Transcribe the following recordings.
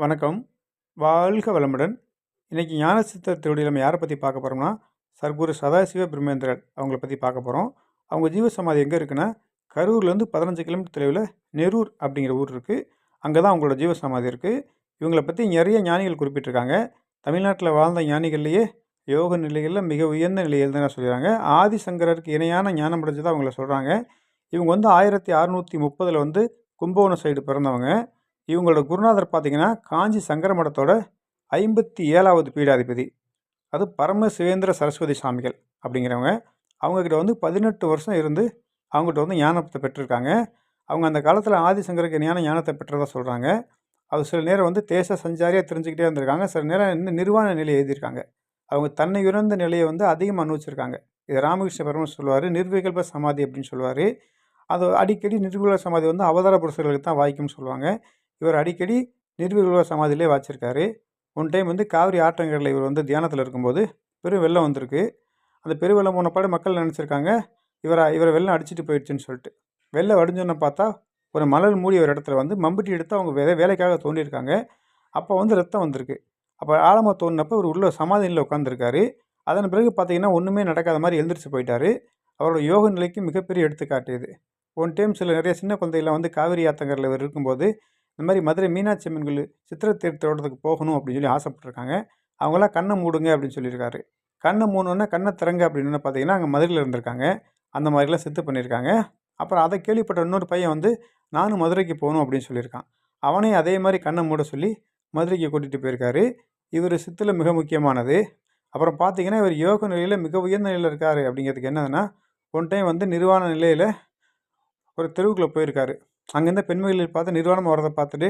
வணக்கம். வாழ்க வளமுடன். இன்றைக்கி ஞான சித்தர் திருவடியில் நம்ம யாரை பற்றி பார்க்க போகிறோம்னா சர்க்குரு சதாசிவ பிரம்மேந்திரர் அவங்கள பற்றி பார்க்க போகிறோம் அவங்க ஜீவ சமாதி எங்கே இருக்குன்னா கரூர்லேருந்து பதினஞ்சு கிலோமீட்டர் தொலைவில் நெரூர் அப்படிங்கிற ஊர் இருக்குது அங்கே தான் அவங்களோட ஜீவ சமாதி இருக்குது இவங்களை பற்றி நிறைய ஞானிகள் குறிப்பிட்டிருக்காங்க. தமிழ்நாட்டில் வாழ்ந்த ஞானிகள்லேயே யோக நிலைகளில் மிக உயர்ந்த நிலையில் தான் சொல்கிறாங்க ஆதிசங்கரருக்கு இணையான ஞானம் அடைஞ்சதாக அவங்கள சொல்கிறாங்க இவங்க வந்து ஆயிரத்தி அறநூற்றி முப்பதில் வந்து கும்பகோணம் சைடு பிறந்தவங்க. இவங்களோட குருநாதர் பார்த்திங்கன்னா காஞ்சி சங்கர மடத்தோட ஐம்பத்தி ஏழாவது பீடாதிபதி. அது பரம சிவேந்திர சரஸ்வதி சாமிகள் அப்படிங்கிறவங்க. அவங்கக்கிட்ட வந்து பதினெட்டு வருஷம் இருந்து அவங்ககிட்ட வந்து ஞானத்தை பெற்றிருக்காங்க. அவங்க அந்த காலத்தில் ஆதிசங்கருக்கு ஞான ஞானத்தை பெற்றதாக சொல்கிறாங்க அது சில நேரம் வந்து தேச சஞ்சாரியாக தெரிஞ்சுக்கிட்டே இருந்திருக்காங்க சில நேரம் இன்னும் நிர்வாண நிலையை எழுதியிருக்காங்க. அவங்க தன்னை உயர்ந்த நிலையை வந்து அதிகமாக அனுபவிச்சிருக்காங்க. இது ராமகிருஷ்ண பரமன் சொல்லுவார் நிர்விகல்ப சமாதி அப்படின்னு சொல்லுவார். அது அடிக்கடி நிர்விகல்ப சமாதி வந்து அவதார புருஷர்களுக்கு தான் வாய்க்கும்னு சொல்லுவாங்க. இவர் அடிக்கடி நிர்விகல்ப சமாதியிலே வாச்சிருக்காரு. ஒன் டைம் வந்து காவிரி ஆற்றங்கரில் இவர் வந்து தியானத்தில் இருக்கும்போது பெரும் வெள்ளம் வந்திருக்கு. அந்த பெருவெள்ளம் போனப்பாடு மக்கள் நினச்சிருக்காங்க? இவரை இவரை வெள்ளம் அடிச்சுட்டு போயிடுச்சுன்னு சொல்லிட்டு. வெள்ளம் வடிஞ்சோன்னு பார்த்தா ஒரு மணல் மூடி ஒரு இடத்துல வந்து மம்பட்டி எடுத்து அவங்க வே வேலைக்காக தோண்டியிருக்காங்க. அப்போ வந்து ரத்தம் வந்திருக்கு. அப்போ ஆழமாக தோண்டினப்போ இவர் உள்ள சமாதியில் உட்காந்துருக்காரு அதன் பிறகு பார்த்தீங்கன்னா ஒன்றுமே நடக்காத மாதிரி எழுந்திரிச்சு போயிட்டார். அவரோட யோக நிலைக்கு மிகப்பெரிய எடுத்துக்காட்டு இது. ஒன் டைம் சில நிறைய சின்ன குழந்தைகள்லாம் வந்து காவிரி ஆத்தங்கரில் இவர் இருக்கும்போது இந்த மாதிரி மதுரை மீனாட்சி அம்மன் கோயில் சித்திர தீர்த்தோட்டத்துக்கு போகணும் அப்படின்னு சொல்லி ஆசைப்பட்டிருக்காங்க. அவங்களாம் கண்ணை மூடுங்க அப்படின்னு சொல்லியிருக்காரு. கண்ணை மூணுன்னா கண்ணை திறங்க அப்படின்னு பார்த்தீங்கன்னா அங்கே மதுரையில் இருந்திருக்காங்க. அந்த மாதிரிலாம் சித்து பண்ணியிருக்காங்க. அப்புறம் அதை கேள்விப்பட்ட இன்னொரு பையன் வந்து நானும் மதுரைக்கு போகணும் அப்படின்னு சொல்லியிருக்கான். அவனையும் அதே மாதிரி கண்ணை மூட சொல்லி மதுரைக்கு கூட்டிகிட்டு போயிருக்காரு. இவர் சித்தில் மிக முக்கியமானது. அப்புறம் பார்த்தீங்கன்னா இவர் யோக நிலையில் மிக உயர்ந்த நிலையில் இருக்கார் அப்படிங்கிறதுக்கு என்னதுன்னா ஒன் டைம் வந்து நிர்வாண நிலையில் ஒரு தெருவுக்குள்ளே போயிருக்காரு. அங்கேருந்து பெண்மகளில் பார்த்து நிர்வாணம் வரதை பார்த்துட்டு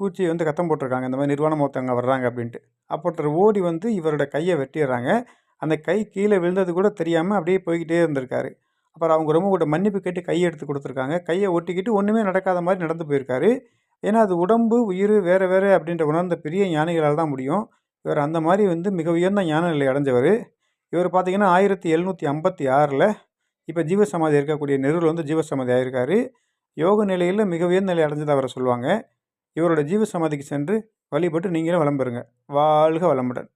கூச்சி வந்து கத்தம் போட்டிருக்காங்க. இந்த மாதிரி நிர்வாணம் ஒருத்தவங்க வர்றாங்க அப்படின்ட்டு. அப்போ ஓடி வந்து இவரோட கையை வெட்டிடுறாங்க. அந்த கை கீழே விழுந்தது கூட தெரியாமல் அப்படியே போய்கிட்டே இருந்திருக்காரு. அப்புறம் அவங்க ரொம்ப கூட மன்னிப்பு கேட்டு கையை எடுத்து கொடுத்துருக்காங்க. கையை ஒட்டிக்கிட்டு ஒன்றுமே நடக்காத மாதிரி நடந்து போயிருக்காரு. ஏன்னா அது உடம்பு உயிர் வேறு வேறு அப்படின்ற உணர்ந்த பெரிய ஞானிகளால் தான் முடியும். இவர் அந்த மாதிரி வந்து மிக உயர்ந்த ஞான நிலை அடைஞ்சவர். இவர் பார்த்திங்கன்னா ஆயிரத்தி எழுநூற்றி ஐம்பத்தி ஆறில் இப்போ ஜீவசமாதி இருக்கக்கூடிய நெருவில் வந்து ஜீவசமாதி ஆகிருக்காரு யோக நிலையில் மிக உயர்ந்த நிலை அடைஞ்சதை அவரை சொல்லுவாங்க. இவரோட ஜீவ சமாதிக்கு சென்று வழிபட்டு நீங்களும் வளம் பெறுங்க. வாழ்க வளமுடன்.